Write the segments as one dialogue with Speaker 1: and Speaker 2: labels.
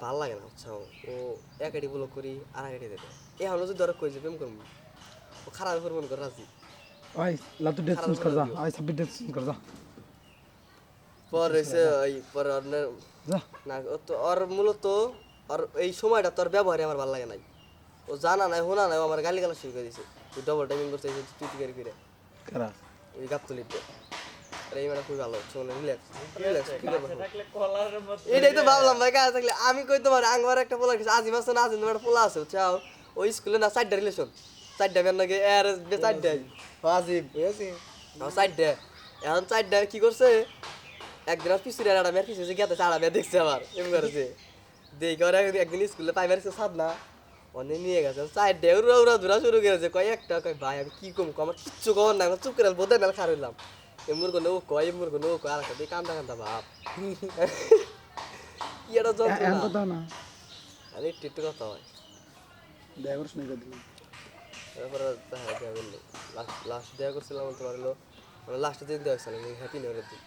Speaker 1: ভালো লাগে না বুঝছ? ও এক আইডি ব্লক করি আর এক আইডি দেবে। এ হলো যদি ধরো কই যে প্রেম করব। ও খারাপ করে মনে করে রাজি।
Speaker 2: ওই লাতু ডেট চেঞ্জ কর যা। আই সাবমিট ডেট চেঞ্জ কর যা।
Speaker 1: পর হয়েছে ওই পর ওর না- না ও তো ওর মূলত ওর এই সময়টা তোর ব্যবহারে আমার ভালো লাগে নাই। ও জানা নাই শোনা নাই ও আমার গালি গালা শুরু করে দিছে। তুই ডবল টাইমিং করতে তুই তুই করে। করে? ওই গাবতলিতে। আরে এই মানে খুবই ভালো শোনে রিল্যাক্স রিল্যাক্স এটাই তো ভাবলাম ভাই কাজ থাকলে আমি কই তোমার একটা পোলা কিছু আজিম আছে না আজিম একটা পোলা আছে চাও। ওই স্কুলে না চারটা রিলেশন চারটা নাকি এর বে চারটা। আজিম। বুঝেছি চারটা। এখন চারটা কি করছে? একদিন আর পিছনে একটা মেয়ের গেতে চাড়া মেয়ে দেখছে আবার এমন করেছে। দেখে ওরা একদিন স্কুলে পাই মারিছে সাদ না অনেক নিয়ে গেছে। চারটা উড়া উড়া ধরা শুরু করেছে কয় একটা কয় ভাই আমি কি কম আমার কিচ্ছু কর না চুপ করে বোধ মেল এমুর কোনো ও কয় এমুর কোনো ও কয় আর একটা কান্দা কান্দা ভাব কি যন্ত্রণা
Speaker 2: কথা না
Speaker 1: আরে একটু কথা হয়
Speaker 2: দেখা করছ না কদিন
Speaker 1: তারপরে দেখা দেওয়া করল লাস্ট দেওয়া করছিলাম তোমার হলো মানে লাস্টের দিন দেওয়া হয়েছিল হ্যাপি নিউ ইয়ারের দিন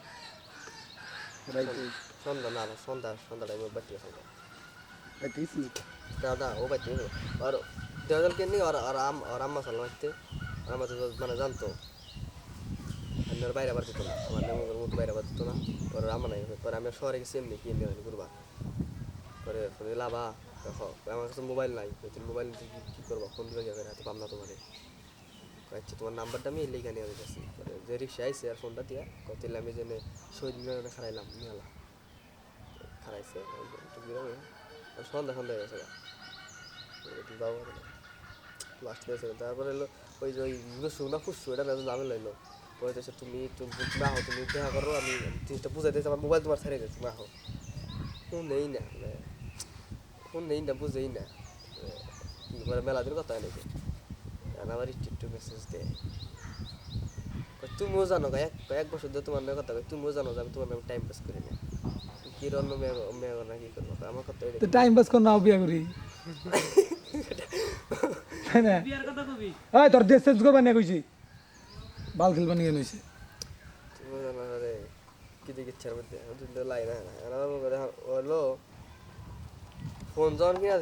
Speaker 1: সন্ধ্যা না না সন্ধ্যা সন্ধ্যা টাইমে বাড়তে সন্ধ্যা দাদা ও বাড়তে আর দেওয়ালকে নিয়ে আর আর আম আর আম্মা সালাম আসতে আমার তো মানে জানতো আমি ওর বাইরে আবার না। আমার নেমুর মতো বাইরে আবার না। ওর আম্মা নাই পরে আমি শহরে গেছি এমনি কি এমনি হয়নি, ঘুরবা। পরে ফোন লাভা দেখো, আমার কাছে মোবাইল নাই। তুমি মোবাইল কি করব? ফোন দিবে যাবে হাতে পাম না তোমারে আচ্ছা তোমার নাম্বারটা আমি লিখে নিয়ে দিতেছি। পরে যে রিক্সা আইসে আর ফোনটা দিয়া কত আমি জেনে শহীদ মিনারে খারাইলাম নিয়ালা খারাইছে সন্ধ্যা সন্ধ্যা হয়ে গেছে লাস্ট হয়েছে। তারপরে ওই যে ওই গুসু না ফুসু এটা আমি লাইলো তো তুমি তুমি না হো তুমি দেখা করো আমি জিনিসটা বুঝাই দিয়েছি আমার মোবাইল তোমার ছেড়ে দিয়েছি না হো ফোন নেই না ফোন নেই না বুঝেই না কি করে মেলা দিন কথা নাকি? আমার একটু একটু মেসেজ দেয়। তুমিও জানো গা, এক এক বছর ধরে তোমার মেয়ে কথা তুমিও জানো যে আমি তোমার নামে টাইম পাস করি না। কি অন্য মেয়ে মেয়ে না কি করব আমার কথা
Speaker 2: তো টাইম পাস কর নাও বিয়া করি। তাই না? ওই তোর ডেট চেঞ্জ করবা না কইছি? বাল খেলবা নিয়ে নইছে
Speaker 1: তুমি জানো রে কি দিকে মধ্যে? আমি তো লাই না ফোন যখন কিনা